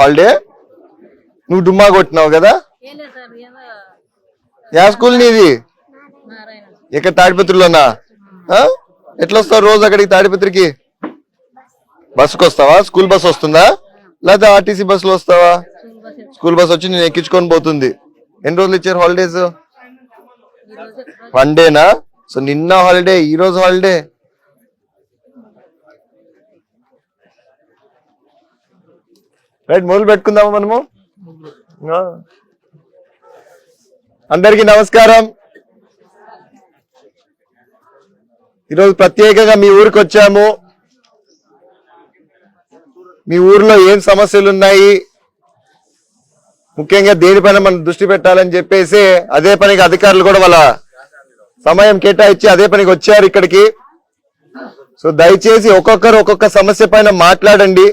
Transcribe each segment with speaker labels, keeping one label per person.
Speaker 1: Holiday? నువ్వు డుమ్మా కొట్టినావు కదా? యా స్కూల్ నీది? ఇక్కడ తాడిపత్రిలోనా? ఎట్లా వస్తావు రోజు అక్కడికి తాడిపత్రికి? బస్సుకు వస్తావా స్కూల్ బస్ వస్తుందా? లేదా ఆర్టీసీ బస్సులో వస్తావా?
Speaker 2: స్కూల్ బస్
Speaker 1: వచ్చి నేను ఎక్కించుకొని పోతుంది. ఎన్ని రోజులు ఇచ్చారు హాలిడేస్? వన్ డేనా? సో నిన్న హాలిడే ఈ రోజు హాలిడే. రైట్ మొదలు పెట్టుకుందామా మనము? అందరికీ నమస్కారం. ఈరోజు ప్రత్యేకంగా మీ ఊరికి వచ్చాము. మీ ఊర్లో ఏం సమస్యలు ఉన్నాయి ముఖ్యంగా దేనిపైన మనం దృష్టి పెట్టాలని చెప్పేసి అదే పనికి అధికారులు కూడా వాళ్ళ సమయం కేటాయించి అదే పనికి వచ్చారు ఇక్కడికి. సో దయచేసి ఒక్కొక్కరు ఒక్కొక్క సమస్య పైన మాట్లాడండి.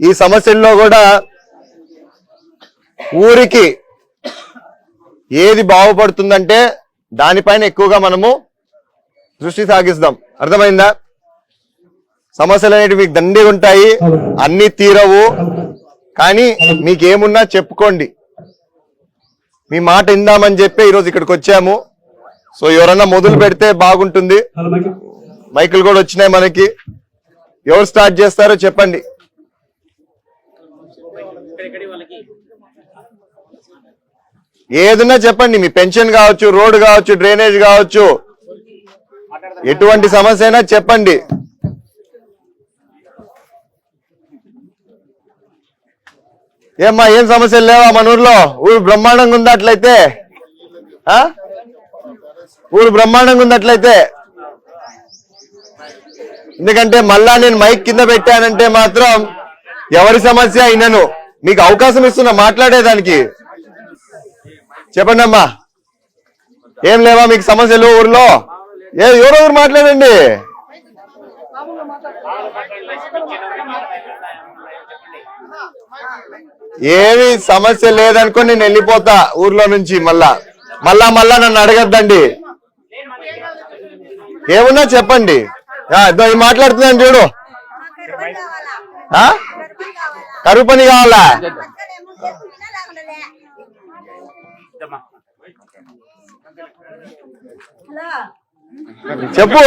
Speaker 1: ఈ సమస్యల్లో కూడా ఊరికి ఏది బాగుపడుతుందంటే దానిపైన ఎక్కువగా మనము దృష్టి సాగిస్తాం. అర్థమైందా? సమస్యలు అనేవి మీకు దండిగా ఉంటాయి అన్ని తీరవు. కానీ మీకేమున్నా చెప్పుకోండి. మీ మాట ఇందామని చెప్పి ఈరోజు ఇక్కడికి వచ్చాము. సో ఎవరన్నా మొదలు పెడితే బాగుంటుంది. మైకులు కూడా వచ్చినాయి మనకి. ఎవరు స్టార్ట్ చేస్తారో చెప్పండి. ఏదన్నా చెప్పండి మీ పెన్షన్ కావచ్చు రోడ్ కావచ్చు డ్రైనేజ్ కావచ్చు. ఎటువంటి సమస్య అయినా చెప్పండి. ఏమ్మా ఏం సమస్యలు లేవా మన ఊర్లో? ఊరు బ్రహ్మాండంగా ఉంది అట్లయితే? ఆ? ఊరు బ్రహ్మాండంగా ఉంది అట్లయితే? ఎందుకంటే మళ్ళా నేను మైక్ కింద పెట్టానంటే మాత్రం ఎవరి సమస్య అయినను. మీకు అవకాశం ఇస్తున్నా మాట్లాడేదానికి. చెప్పండి అమ్మా ఏం లేవా మీకు సమస్యలు ఊర్లో? ఏ ఎవరెవరు మాట్లాడండి. ఏమి సమస్య లేదనుకో నేను వెళ్ళిపోతా ఊర్లో నుంచి మళ్ళా. మళ్ళా మళ్ళా నన్ను అడగద్దండి. ఏమున్నా చెప్పండి. మాట్లాడుతుందండి ఇదో మాట్లాడుతున్నాను చూడు. ఆ? కరువు పని కావాలా? చెప్పు.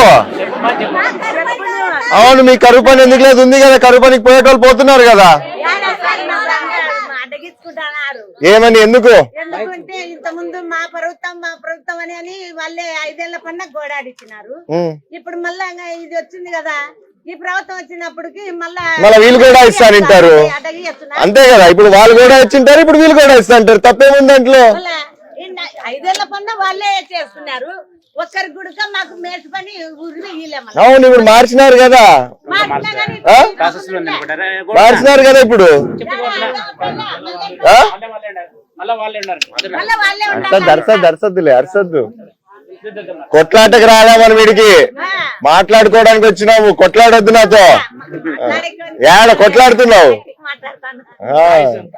Speaker 1: అవును మీ కరువు పని ఎందుకు లేదు? ఉంది కదా కరువు పనికి పోయేటోళ్ళు పోతున్నారు కదా. ఏమని ఎందుకు?
Speaker 3: ఎందుకంటే ఇంత ముందు మా ప్రభుత్వం మా ప్రభుత్వం అని అని వాళ్ళే ఐదేళ్ళ పండుగ గోడాడిచ్చినారు. ఇప్పుడు మళ్ళా ఇది వచ్చింది కదా. ఈ ప్రభుత్వం వచ్చినప్పటికి మళ్ళా
Speaker 1: వీళ్ళు కూడా ఇస్తానంటారు. అంతే కదా ఇప్పుడు వాళ్ళు కూడా ఇచ్చింటారు ఇప్పుడు వీళ్ళు కూడా ఇస్తాంటారు తప్పేముంది దాంట్లో?
Speaker 3: ఐదేళ్ళ పండుగ వాళ్ళే చేసుకున్నారు ఒక్కరి గుడిక మాకు మేసి పని
Speaker 1: అవును ఇప్పుడు మార్చినారు కదా? మార్చినారు కదా ఇప్పుడు? ఆ?
Speaker 4: మళ్ళా వాళ్ళే ఉన్నారు.
Speaker 3: మళ్ళా వాళ్ళే
Speaker 1: అర్సద్దు అర్సద్దు అర్సద్దులే అర్సద్దు. కొట్లాటకు రాలా మనం వీడికి మాట్లాడుకోవడానికి వచ్చినాము కొట్లాడొద్దు నాతో. ఏడ కొట్లాడుతున్నావు?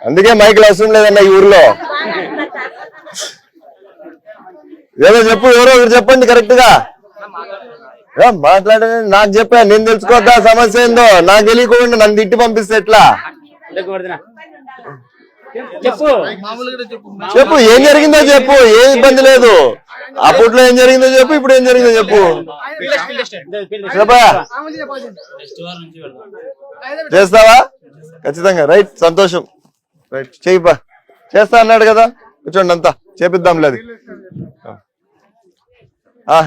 Speaker 1: అందుకే మైకులు అవసరం లేదన్న ఈ ఊర్లో. ఏదో చెప్పు ఎవరో ఒకరు చెప్పండి కరెక్ట్గా ఏ, మాట్లాడని నాకు చెప్పా నేను తెలుసుకోవద్దా సమస్య ఏందో? నాకు తెలియకుండా నన్ను తిట్టి పంపిస్తే ఎట్లా?
Speaker 4: చెప్పు.
Speaker 1: చెప్పు ఏం జరిగిందో చెప్పు ఏ ఇబ్బంది లేదు. అప్పట్లో ఏం జరిగిందో చెప్పు ఇప్పుడు ఏం జరిగిందో చెప్పు. చెప్పా. చేస్తావా? ఖచ్చితంగా రైట్ సంతోషం. రైట్ చేయిపా చేస్తా అన్నాడు కదా కూర్చోండి అంతా చేపిద్దాం లేదు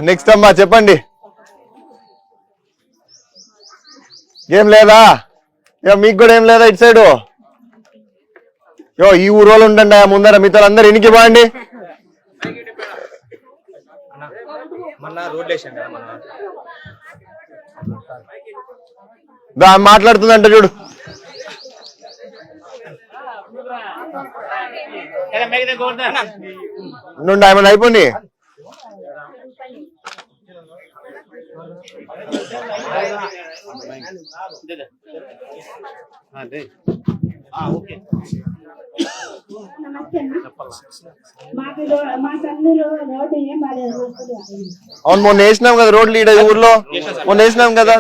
Speaker 1: నెక్స్ట్ అమ్మా చెప్పండి. ఏం లేదా? మీకు కూడా ఏం లేదా ఇటు సైడు? యో ఈ ఊరు వాళ్ళు ఉండండి ఆ ముందర మీతో అందరు ఇనికి బాండి దా మాట్లాడుతుందంట చూడు. నుండి ఆమె అయిపోయి
Speaker 5: మాకు రో-
Speaker 1: అవును మొన్న వేసినాం కదా రోడ్లు ఈడ ఈ ఊర్లో? మొన్న వేసినాం కదా?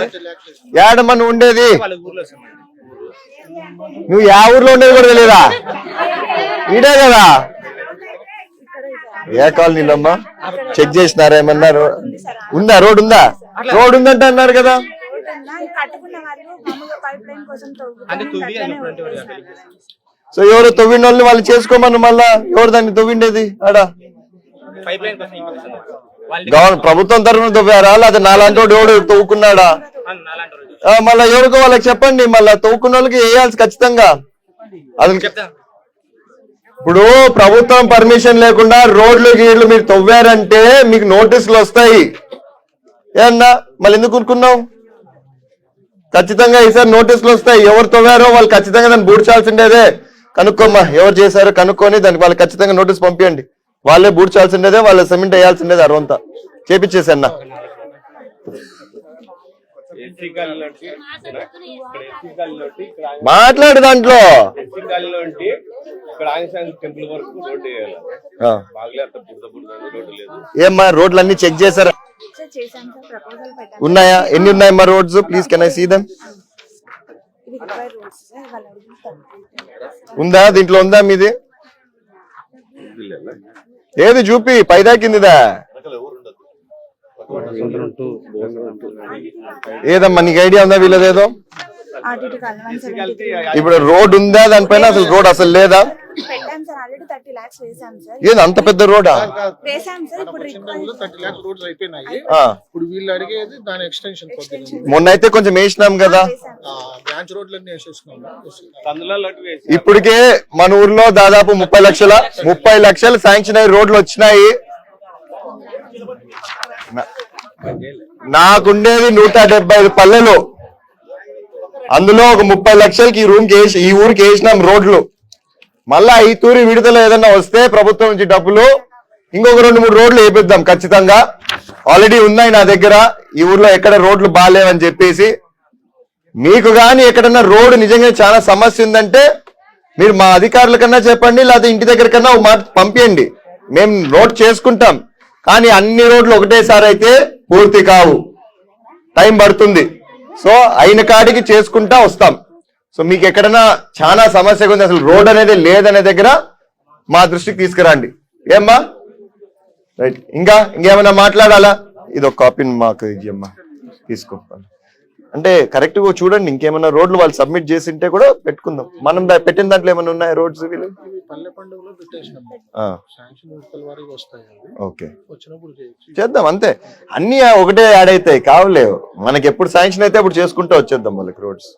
Speaker 1: ఏడమ్మ నువ్వు ఉండేది? నువ్వు యా ఊర్లో ఉండేది కూడా తెలియదా ఇదే కదా? ఏ కాలనీలో అమ్మా చెక్ చేసినారా ఏమన్నా ఉందా? రోడ్ ఉందా? రోడ్ ఉందంటే అన్నారు కదా?
Speaker 5: కట్టుకున్న వాళ్ళు పైప్ లైన్ కోసం
Speaker 1: సో ఎవరు తవ్విన వాళ్ళు వాళ్ళు చేసుకోమని మళ్ళా? ఎవరు దాన్ని తవ్విండేది? ఆడ. ప్రభుత్వం తరఫున తవ్వారా? లేదా నాలాంటి వాడు ఎవడు తవ్వుకున్నాడా? మళ్ళా ఎవరికో వాళ్ళకి చెప్పండి. మళ్ళా తవ్వుకున్న వాళ్ళకి వేయాల్సి ఖచ్చితంగా. అది ఇప్పుడు ప్రభుత్వం పర్మిషన్ లేకుండా రోడ్లు గీడ్లు మీరు తవ్వారంటే మీకు నోటీసులు వస్తాయి. ఏమన్నా మళ్ళీ ఎందుకు కొనుక్కున్నావు ఖచ్చితంగా ఈసారి నోటీసులు వస్తాయి. ఎవరు తవ్వారో వాళ్ళు ఖచ్చితంగా దాన్ని బూడ్చాల్సిండేదే. కనుక్కోమ్మా ఎవరు చేశారో కనుక్కొని దానికి వాళ్ళకి ఖచ్చితంగా నోటీస్ పంపించండి వాళ్ళే బూడ్చాల్సిండేదే వాళ్ళ సిమెంట్ వేయాల్సిండేదే చేపించేసన్నా
Speaker 6: ఉంటే ఇక్కడ
Speaker 1: మాట్లాడు దాంట్లో. ఆ. ఏమ్మా రోడ్లు అన్ని చెక్ చేశారా? ఉన్నాయా? ఎన్ని ఉన్నాయమ్మా roads? Please can I see them
Speaker 5: ఇది ఇరవై రూల్స్ సార్ వాళ్ళు అడుగుతారు
Speaker 1: ఉందా? దీంట్లో ఉందా మీది? ఏది చూపి పైదా కిందిదా ఏదమ్మా నీకు ఐడియా ఉందా వీళ్ళదేదో? ఇప్పుడు రోడ్ ఉందా దానిపైన? అసలు రోడ్ అసలు లేదా? ఏది అంత పెద్ద రోడా?
Speaker 5: వేసాం సార్ ఇప్పుడు రిక్వైర్
Speaker 7: థర్టీ ల్యాక్స్ రోడ్స్ అయిపోయినాయి.
Speaker 1: ఆ,
Speaker 7: ఇప్పుడు వీళ్ళు అడిగేది దాని ఎక్స్టెన్షన్ కొద్దిగా.
Speaker 1: మొన్న అయితే కొంచెం వేసినాం కదా.
Speaker 7: బ్రాంచ్ రోడ్లన్నీ వేసేసుకున్నాం.
Speaker 1: ఇప్పటికే మన ఊర్లో దాదాపు ముప్పై లక్షల ముప్పై లక్షలు శాంక్షన్ అయ్యి రోడ్లు వచ్చినాయి. నాకుండేది నూట డెబ్బై ఐదు పల్లెలు. అందులో ఒక ముప్పై లక్షలకి ఈ రూమ్కి వేసి ఈ ఊరికి వేసినాం రోడ్లు. మళ్ళా ఈ తూరి విడుదల ఏదన్నా వస్తే ప్రభుత్వం నుంచి డబ్బులు ఇంకొక రెండు మూడు రోడ్లు వేపిద్దాం ఖచ్చితంగా. ఆల్రెడీ ఉన్నాయి నా దగ్గర. ఈ ఊర్లో ఎక్కడ రోడ్లు బాగాలేవని చెప్పేసి. మీకు కానీ ఎక్కడన్నా రోడ్డు నిజంగా చాలా సమస్య ఉందంటే మీరు మా అధికారుల కన్నా చెప్పండి లేకపోతే ఇంటి దగ్గర కన్నా ఒక మాట పంపించండి మేము నోట్ చేసుకుంటాం. కానీ అన్ని రోడ్లు ఒకటేసారి అయితే పూర్తి కావు. టైం పడుతుంది. సో అయిన కాడికి చేసుకుంటా వస్తాం. సో మీకు ఎక్కడన్నా చాలా సమస్యగా ఉంది అసలు రోడ్ అనేది లేదనే దగ్గర మా దృష్టికి తీసుకురండి. ఏమ్మా? రైట్ ఇంకా ఇంకేమైనా మాట్లాడాలా? ఇది ఒక కాపీని మాకు ఇయ్యమ్మా తీసుకో అంటే కరెక్ట్గా చూడండి ఇంకేమైనా రోడ్లు వాళ్ళు సబ్మిట్ చేసింటే కూడా పెట్టుకుందాం. మనం పెట్టిన దాంట్లో ఏమైనా ఉన్నాయా రోడ్స్ వీళ్ళు?
Speaker 7: పల్లె పండుగలో పెట్టేసినాం శాంక్షన్ విడతల వారికి
Speaker 1: ఓకే.
Speaker 7: వచ్చినప్పుడు
Speaker 1: చేద్దాం అంతే. అన్ని ఒకటే యాడ్ అవుతాయి కావలేవు. మనకి ఎప్పుడు శాంక్షన్ అయితే అప్పుడు చేసుకుంటూ వచ్చేద్దాం వాళ్ళకి రోడ్స్.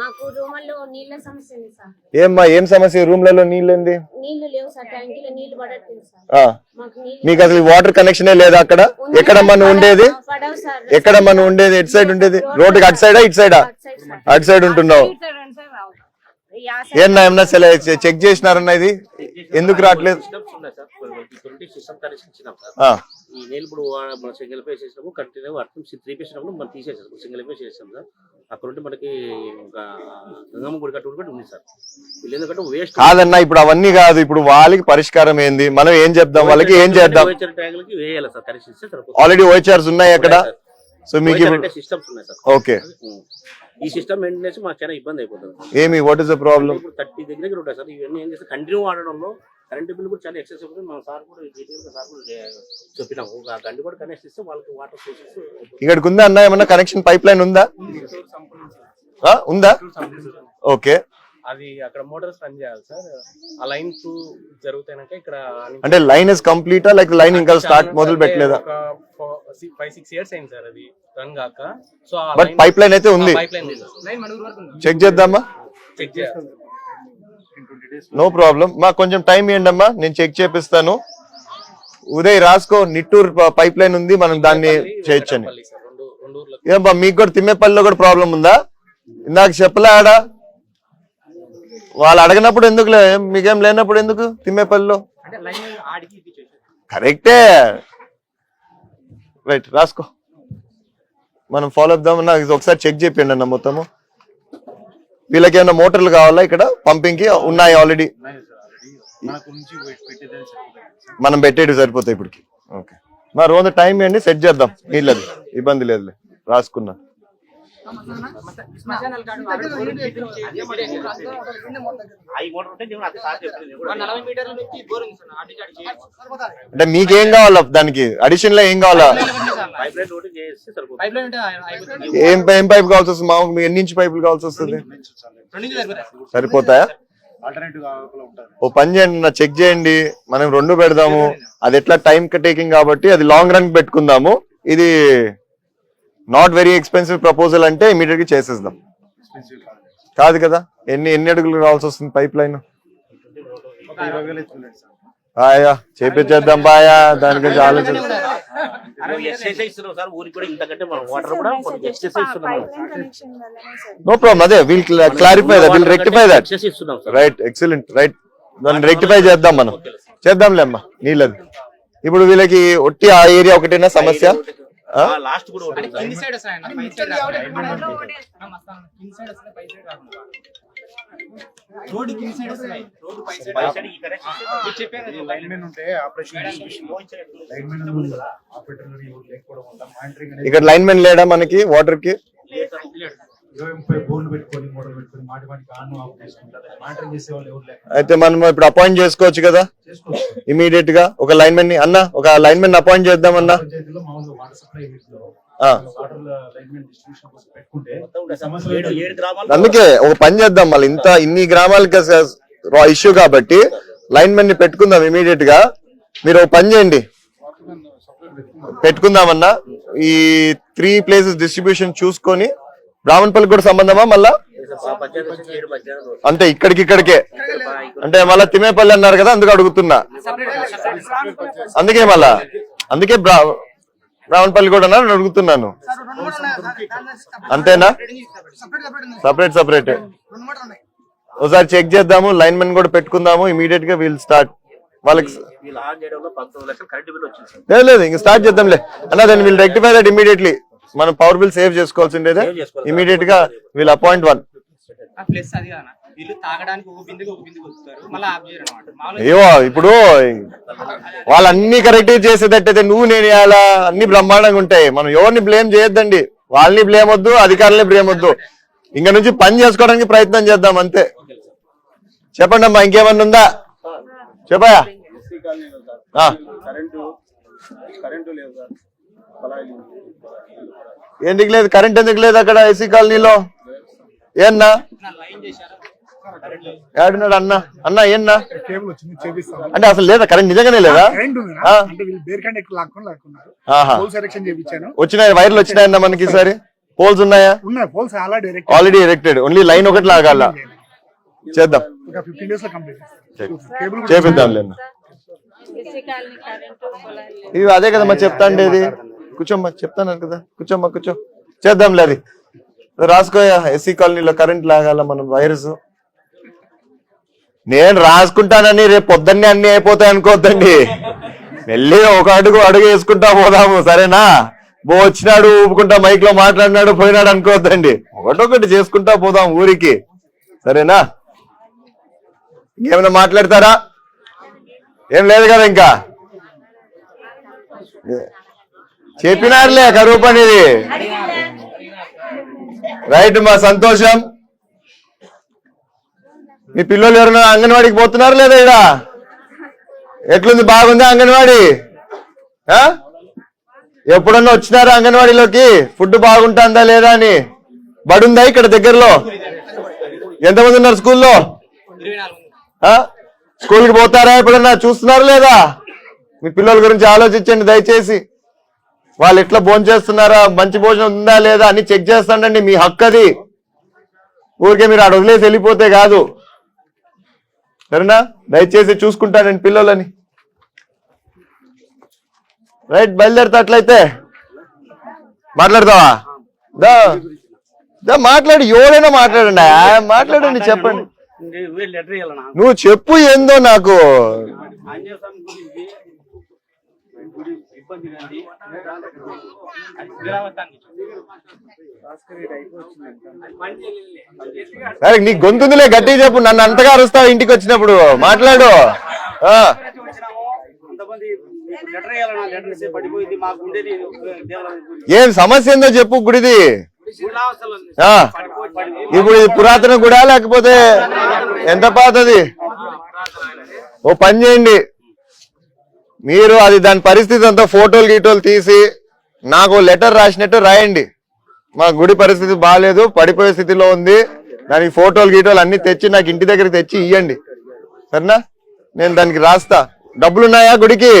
Speaker 2: మాకు రూమల్లో నీళ్ళ సమస్య ఉంది సార్.
Speaker 1: ఏమ్మా ఏం సమస్య? రూమ్లలో నీళ్ళేంది?
Speaker 2: నీళ్ళు లేవు సార్ ట్యాంకీలో నీళ్ళు పడట్లేదు సార్.
Speaker 1: ఆ,
Speaker 2: మాకు నీళ్ళు
Speaker 1: మీకు అసలు వాటర్ కనెక్షనే లేదా అక్కడ? ఎక్కడ మనం ఉండేది?
Speaker 2: పడవు సార్.
Speaker 1: ఎక్కడ మనం ఉండేది? ఎటు సైడ్ ఉండేది? రోడ్డుకి అటు సైడా ఇటు సైడా?
Speaker 2: అటు సైడ్ సార్
Speaker 1: అటు సైడ్ ఉంటున్నావు ఏమన్నా ఏమన్నా చెక్ చేసినారన్నా ఇది ఎందుకు రావట్లేదు
Speaker 4: సిస్టమ్స్ ఉన్నాయి సార్ ట్వంటీ సిస్టమ్ కనెక్షన్ ఇచ్చినాం సార్
Speaker 1: ఆ,
Speaker 4: ఈ నేను ఇప్పుడు వా- మన సింగిల్ పేజ్ చేసినప్పుడు కంటిన్యూ అర్థం త్రీ పేజ్ చేసినప్పుడు మనం తీసేసాం సింగిల్ పేజ్ చేసాం సార్ అక్కడ ఉంటే మనకి ఇంకా గంగమ్మ గుడి కట్టు కూడా ఉంది సార్ వీళ్ళు ఎందుకంటే వేస్ట్
Speaker 1: కాదన్నా ఇప్పుడు అవన్నీ కాదు ఇప్పుడు వాళ్ళకి పరిష్కారం ఏంది మనం ఏం చెప్దాం వాళ్ళకి ఏం చేద్దాం
Speaker 4: ట్యాంకులకి వేయాలి సార్ కనెక్షన్ ఇస్తే సరిపోతుంది
Speaker 1: ఆల్రెడీ ఓచర్స్ ఉన్నాయి అక్కడ సో మీకు
Speaker 4: సిస్టమ్స్ ఉన్నాయి సార్
Speaker 1: ఓకే.
Speaker 4: ఈ సిస్టమ్ మెయింటెనెన్స్ మాకు చాలా ఇబ్బంది అయిపోతుంది.
Speaker 1: ఏమి? వాట్ ఇస్ ద ప్రాబ్లం
Speaker 4: ఇప్పుడు థర్టీ దగ్గర దగ్గర ఉంటాయి సార్. ఇవన్నీ ఏం చేస్తే కంటిన్యూ వాడడంలో కరెంట్ బిల్ కూడా చాలా ఎక్సెస్ అవుతుంది మన సార్ కూడా డీటెయిల్గా సార్ కూడా చెప్పినాము ఒక గంట కూడా కనెక్ట్ ఇస్తే వాళ్ళకి వాటర్ సోర్సెస్
Speaker 1: ఇక్కడికి ఉందా అన్న? ఏమన్నా కనెక్షన్ పైప్ లైన్ ఉందా ఆ, ఉందా? ఓకే
Speaker 8: అది అక్కడ మోటార్స్ రన్ చేయాలి సార్. ఆ లైన్ త్రూ జరుగుతాయినాక ఇక్కడ
Speaker 1: అంటే లైన్ ఇస్ కంప్లీటా లైక్ లైన్ ఇంకా స్టార్ట్ మొదలు పెట్టలేదా?
Speaker 8: ఫైవ్ సిక్స్ ఇయర్స్ అయింది సార్ అది రన్ కాక. సో
Speaker 1: బట్ పైప్ లైన్ అయితే ఉంది.
Speaker 8: పైప్ లైన్ లైన్ మన ఊరు వరకు ఉంది.
Speaker 1: చెక్ చేద్దామా?
Speaker 8: చెక్ చేయాలి.
Speaker 1: నో ప్రాబ్లం మా కొంచెం టైం ఇవ్వండి అమ్మా నేను చెక్ చేపిస్తాను. ఉదయ్ రాసుకో. నిట్టూరు పైప్ లైన్ ఉంది. మనం దాన్ని చేయొచ్చని. ఏమ్మా మీకు కూడా తిమ్మేపల్లిలో కూడా ప్రాబ్లం ఉందా? ఇందాక చెప్పలే ఆడ? వాళ్ళు అడగనప్పుడు ఎందుకు మీకేం లేనప్పుడు ఎందుకు తిమ్మేపల్లిలో కరెక్టే. రైట్ రాసుకో. మనం ఫాలో అవుదాం నాకు ఒకసారి చెక్ చేయండి అన్న మొత్తము. వీళ్ళకి ఏమైనా మోటార్లు కావాలా ఇక్కడ? పంపింగ్కి ఉన్నాయి ఆల్రెడీ మనం పెట్టేటి సరిపోతాయి ఇప్పటికి. ఓకే మా రోజు టైం ఇవ్వండి సెట్ చేద్దాం. నీళ్ళది ఇబ్బంది లేదులే. రాసుకున్నా.
Speaker 8: అంటే
Speaker 1: మీకేం కావాలా దానికి? అడిషన్లో ఏం కావాలా? ఏం ఏం పైప్ కావాల్సి వస్తుంది? మామూలు మీ ఎన్ని ఇంచు పైపులు కావాల్సి వస్తుంది?
Speaker 8: సరిపోతాయా?
Speaker 1: ఓ పని చేయండి నా చెక్ చేయండి. మనం రెండు పెడదాము. అది ఎట్లా టైం టేకింగ్ కాబట్టి అది లాంగ్ రన్ పెట్టుకుందాము. ఇది నాట్ వెరీ ఎక్స్పెన్సివ్ ప్రపోజల్ అంటే ఇమీడియట్గా చేసేద్దాం. కాదు కదా? ఎన్ని ఎన్ని అడుగులు రావాల్సి వస్తుంది పైప్ లైన్ ఆయా చేపించేద్దాం బాయా దాని గురించి ఆలోచన నో ప్రాబ్లం అదే will clarify that will rectify that right excellent right దాన్ని రెక్టిఫై చేద్దాం మనం. చేద్దాంలే అమ్మా నీళ్ళది ఇప్పుడు వీళ్ళకి ఒట్టి ఆ ఏరియా ఒకటేనా సమస్య?
Speaker 4: లాస్ట్ కూడా
Speaker 8: రోడ్డు
Speaker 1: ఇక్కడ లైన్ మెన్ లేడా మనకి? వాటర్కి?
Speaker 9: ఇరవై ముప్పై బోర్లు పెట్టుకొని మోటార్ పెట్టుకొని మాటి మాటికి ఆన్ ఆఫ్ చేసుకుంటారు. మానిటరింగ్ చేసే వాళ్ళు ఎవరు లేక
Speaker 1: అయితే మనం ఇప్పుడు అపాయింట్ చేసుకోవచ్చు కదా?
Speaker 9: చేసుకోవచ్చు.
Speaker 1: ఇమీడియట్గా ఒక లైన్ మెన్ని అన్న ఒక లైన్ మెన్ అపాయింట్ చేద్దాం అన్న
Speaker 9: పంచాయతీలో మామూలుగా వాటర్ సప్లై
Speaker 1: అందుకే ఒక పని చేద్దాం మళ్ళీ. ఇంత ఇన్ని గ్రామాలకి ఇష్యూ కాబట్టి లైన్ మెన్ని పెట్టుకుందాం ఇమీడియట్గా మీరు ఒక పని చేయండి. పెట్టుకుందామన్నా. ఈ త్రీ ప్లేసెస్ డిస్ట్రిబ్యూషన్ చూసుకొని బ్రాహ్మణపల్లి కూడా సంబంధమా మళ్ళా. అంతే ఇక్కడికి ఇక్కడికే అంటే మళ్ళా తిమ్మేపల్లి అన్నారు కదా అందుకు అడుగుతున్నా. అందుకే మళ్ళా. అందుకే బ్రా బ్రాహ్మణపల్లి కూడా అన్నారు అడుగుతున్నాను. అంతేనా? Separate separate. ఒకసారి చెక్ చేద్దాము లైన్ మెన్ కూడా పెట్టుకుందాము ఇమీడియట్గా వీల్ స్టార్ట్. వాళ్ళకి
Speaker 4: వీళ్ళు
Speaker 1: లేదు ఇంక స్టార్ట్ చేద్దాంలే. అన్న దాన్ని వీళ్ళు రెక్టిఫై దట్ ఇమీడియట్లీ. మనం పవర్ బిల్ సేవ్ చేసుకోవాల్సిందేదే?
Speaker 4: Save చేసుకోవాలి.
Speaker 1: ఇమీడియట్గా వీళ్ళు అపాయింట్ వన్
Speaker 8: వీళ్ళు
Speaker 1: ఏవో ఇప్పుడు వాళ్ళన్ని కరెక్ట్ చేసేటట్టయితే నువ్వు నేను ఇలా అన్ని బ్రహ్మాండంగా ఉంటాయి. మనం ఎవరిని బ్లేమ్ చేయొద్దండి. వాళ్ళని బ్లేమ్ వద్దు అధికారులని బ్లేమ్ వద్దు. ఇంక నుంచి పని చేసుకోవడానికి ప్రయత్నం చేద్దాం అంతే. చెప్పండి అమ్మా ఇంకేమన్నా ఉందా? చెప్పయా?
Speaker 6: కరెంటు కరెంటు లేదు సార్.
Speaker 1: ఎందుకు లేదు? కరెంట్ ఎందుకు లేదు అక్కడ ఏసీ కాలనీలో? ఏన్నా?
Speaker 8: లైన్ చేశారు
Speaker 1: ఏడున్నాడు అన్న. అన్న ఏన్నా?
Speaker 9: కేబుల్ వచ్చింది చేపిస్తాం
Speaker 1: అంటే అసలు లేదా? కరెంట్ నిజంగానే లేదా? వచ్చినాయి వైర్లు వచ్చినాయన్నా మనకి ఈసారి? పోల్స్ ఉన్నాయా?
Speaker 9: ఉన్నాయి పోల్స్ అలా direct
Speaker 1: already erected only line ఒకటి లాగాల. చేద్దాం. చేపిద్దాం
Speaker 2: పొలాలు
Speaker 1: ఇవి అదే కదమ్మా చెప్తాండేది. కూర్చోమ్మా చెప్తాను కదా. కూర్చోమ్మా కూర్చో. చేద్దాంలే అది రాసుకోయా ఎస్సీ కాలనీలో కరెంట్ లాగాల మనం వైరస్ నేను రాసుకుంటానని రేపు పొద్దున్నే అన్ని అయిపోతాయి అనుకోవద్దండి. వెళ్ళి ఒక అడుగు అడుగు వేసుకుంటా పోదాము సరేనా? బో వచ్చినాడు ఊపుకుంటా మైక్లో మాట్లాడినాడు పోయినాడు అనుకోవద్దండి. ఒకటొకటి చేసుకుంటా పోదాం ఊరికి. సరేనా? ఇంకేమైనా మాట్లాడతారా? ఏం లేదు కదా ఇంకా. చెప్పినారులే కరువు పనిది. రైట్ మా సంతోషం. మీ పిల్లలు ఎవరైనా అంగన్వాడికి పోతున్నారు లేదా ఇడ ఎట్లుంది? బాగుందా అంగన్వాడి? ఆ? ఎప్పుడన్నా వచ్చినారా అంగన్వాడీలోకి? ఫుడ్ బాగుంటుందా లేదా అని? బడుందా ఇక్కడ దగ్గరలో? ఎంతమంది ఉన్నారు స్కూల్లో? స్కూల్కి పోతారా ఎప్పుడన్నా? చూస్తున్నారు లేదా మీ పిల్లల గురించి ఆలోచించండి దయచేసి. వాళ్ళు ఎట్లా భోజనం చేస్తున్నారా? మంచి భోజనం ఉందా లేదా అని చెక్ చేస్తాండండి మీ హక్కు అది. ఊరికే మీరు ఆడ వదిలేసి వెళ్ళిపోతే కాదు. సరేనా? దయచేసి చూసుకుంటానండి పిల్లలని. రైట్ బయలుదేరుతా అట్లయితే. మాట్లాడతావా? దా. దా మాట్లాడి. ఎవరైనా మాట్లాడండి. మాట్లాడండి చెప్పండి. నువ్వు చెప్పు ఏందో నాకు
Speaker 4: ఆంజనేయ స్వామి గురించి గుడి ఇబ్బంది
Speaker 1: సరే నీ గొంతుందిలే గట్టిగా చెప్పు. నన్ను అంతగా అరుస్తావు ఇంటికి వచ్చినప్పుడు. మాట్లాడు. ఏం సమస్య ఏందో చెప్పు గుడిది. ఇప్పుడు పురాతన గుడా లేకపోతే ఎంత పాతది? ఓ పని చేయండి. మీరు అది దాని పరిస్థితి అంతా ఫోటోలు గీటోలు తీసి నాకు లెటర్ రాసినట్టు రాయండి. మా గుడి పరిస్థితి బాగాలేదు పడిపోయే స్థితిలో ఉంది. దానికి ఫోటోలు గీటోలు అన్ని తెచ్చి నాకు ఇంటి దగ్గరికి తెచ్చి ఇయ్యండి. సరేనా? నేను దానికి రాస్తా. డబ్బులు ఉన్నాయా గుడికి?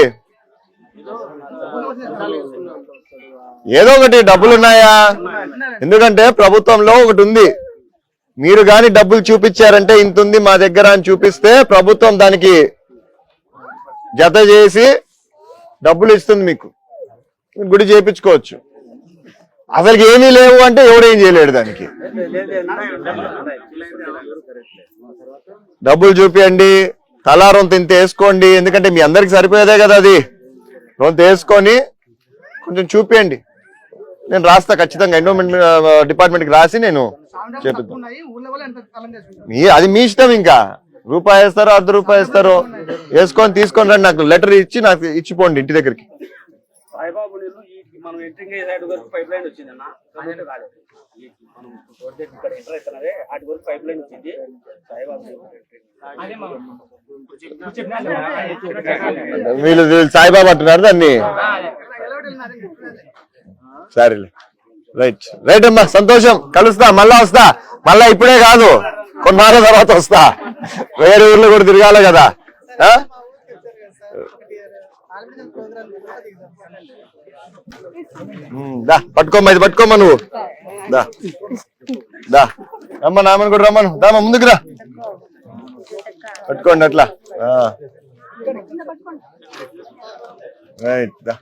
Speaker 1: ఏదో ఒకటి డబ్బులు ఉన్నాయా ఎందుకంటే ప్రభుత్వంలో ఒకటి ఉంది. మీరు గాని డబ్బులు చూపించారంటే ఇంత ఉంది మా దగ్గర అని చూపిస్తే ప్రభుత్వం దానికి జత చేసి డబ్బులు ఇస్తుంది మీకు. గుడి చేయించుకోవచ్చు అసలు ఏమీ లేవు అంటే ఎవడేం చేయలేడు దానికి. డబ్బులు చూపియండి తలా రొంత ఇంత వేసుకోండి ఎందుకంటే మీ అందరికి సరిపోయేదే కదా అది. రొంత వేసుకొని కొంచెం చూపియండి. నేను రాస్తా ఖచ్చితంగా ఎండోమెంట్ డిపార్ట్మెంట్కి రాసి నేను చేపిద్దాం. మీ అది మీ ఇష్టం ఇంకా. రూపాయి వేస్తారో అర్ధ రూపాయి వేస్తారో వేసుకొని తీసుకొని రండి. నాకు లెటర్ ఇచ్చి నాకు ఇచ్చిపోండి ఇంటి దగ్గరికి.
Speaker 4: సాయిబాబు నీళ్ళు ఈ మనం ఎంట్రింగ్ అయ్యే సైడ్ వరకు పైప్ లైన్ వచ్చింది అన్న. అదే కాలేదు. ఈ మనం రోడ్ దగ్గర ఇక్కడ ఎంటర్ అవుతున్నదే అటు వరకు పైప్ లైన్ వచ్చింది. సాయిబాబు నీళ్ళు entering.
Speaker 8: అదే మా చెప్పినా
Speaker 1: వీళ్ళు వీళ్ళు సాయిబాబా అంటున్నారు దాన్ని. సరేలే. రైట్. రైట్ అమ్మా సంతోషం. కలుస్తా మళ్ళా వస్తా. మళ్ళా ఇప్పుడే కాదు. కొన్నాళ్ళ తర్వాత వస్తా. వేరే ఊర్లో కూడా తిరగాలి కదా? దా పట్టుకోమ్మా ఇది పట్టుకోమ్మా నువ్వు. దా దా. రమ్మా నామని కూడా రమ్మను. దామా ముందుకు రా. పట్టుకోండి అట్లా. రైట్ దా.